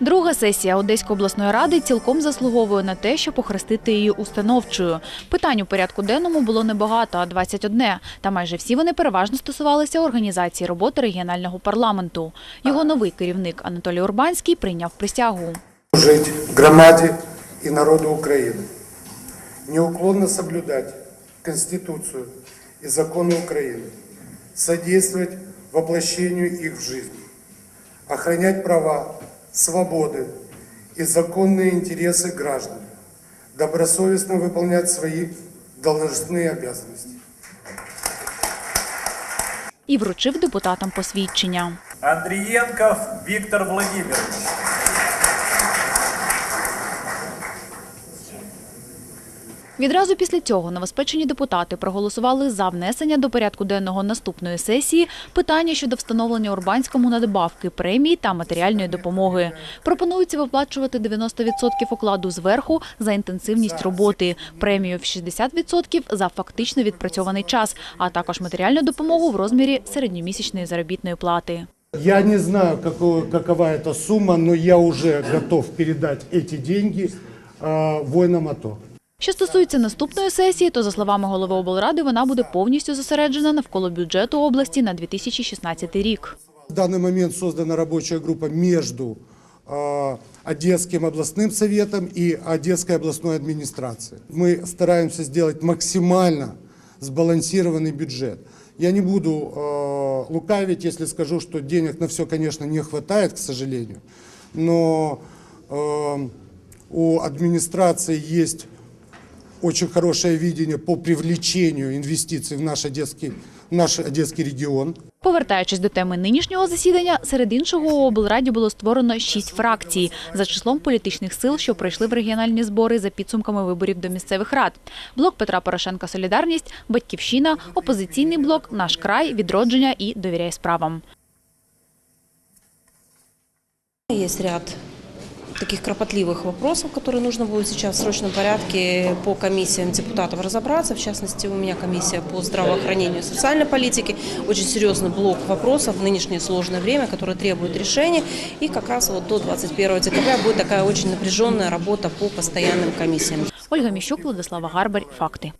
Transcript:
Друга сесія Одеської обласної ради цілком заслуговує на те, щоб охрестити її установчою. Питань у порядку денному було небагато, а 21. Та майже всі вони переважно стосувалися організації роботи регіонального парламенту. Його новий керівник Анатолій Урбанський прийняв присягу. служить громаде и народу Украины, неуклонно соблюдать Конституцию и законы Украины, содействовать воплощению их в жизнь, охранять права, свободы и законные интересы граждан, добросовестно выполнять свои должностные обязанности. І вручив депутатам посвідчення. Андриенков Виктор Владимирович. Відразу після цього новоспечені депутати проголосували за внесення до порядку денного наступної сесії питання щодо встановлення Урбанському надбавки, премії та матеріальної допомоги. Пропонується виплачувати 90% окладу зверху за інтенсивність роботи, премію в 60% за фактично відпрацьований час, а також матеріальну допомогу в розмірі середньомісячної заробітної плати. Я не знаю, какого, какова эта сумма, но я уже готов передать эти деньги э, воинам АТО. Що стосується наступної сесії, то за словами голови облради, вона буде повністю зосереджена навколо бюджету області на 2016 рік. В данный момент создана рабочая группа между э, Одесским областным советом и Одесской областной администрацией. Мы стараемся сделать максимально сбалансированный бюджет. Я не буду э, лукавить, если скажу, что денег на все, конечно, не хватает, к сожалению, но э, у администрации есть очень хорошее видение по привлечению инвестиций в наш Одесский, в наш Одесский регион. Повертаючись до теми нинішнього засідання, серед іншого у облраді було створено шість фракцій за числом політичних сил, що пройшли в регіональні збори за підсумками виборів до місцевих рад. Блок Петра Порошенка Солідарність, Батьківщина, опозиційний блок, наш край, відродження і довіряй справам. Есть ряд таких кропотливых вопросов, которые нужно будет сейчас в срочном порядке по комиссиям депутатов разобраться. В частности, у меня комиссия по здравоохранению и социальной политике. Очень серьезный блок вопросов в нынешнее сложное время, который требует решения. И как раз вот до 21 декабря будет такая очень напряженная работа по постоянным комиссиям. Ольга Міщук, Владислава Гарбарь. Факти.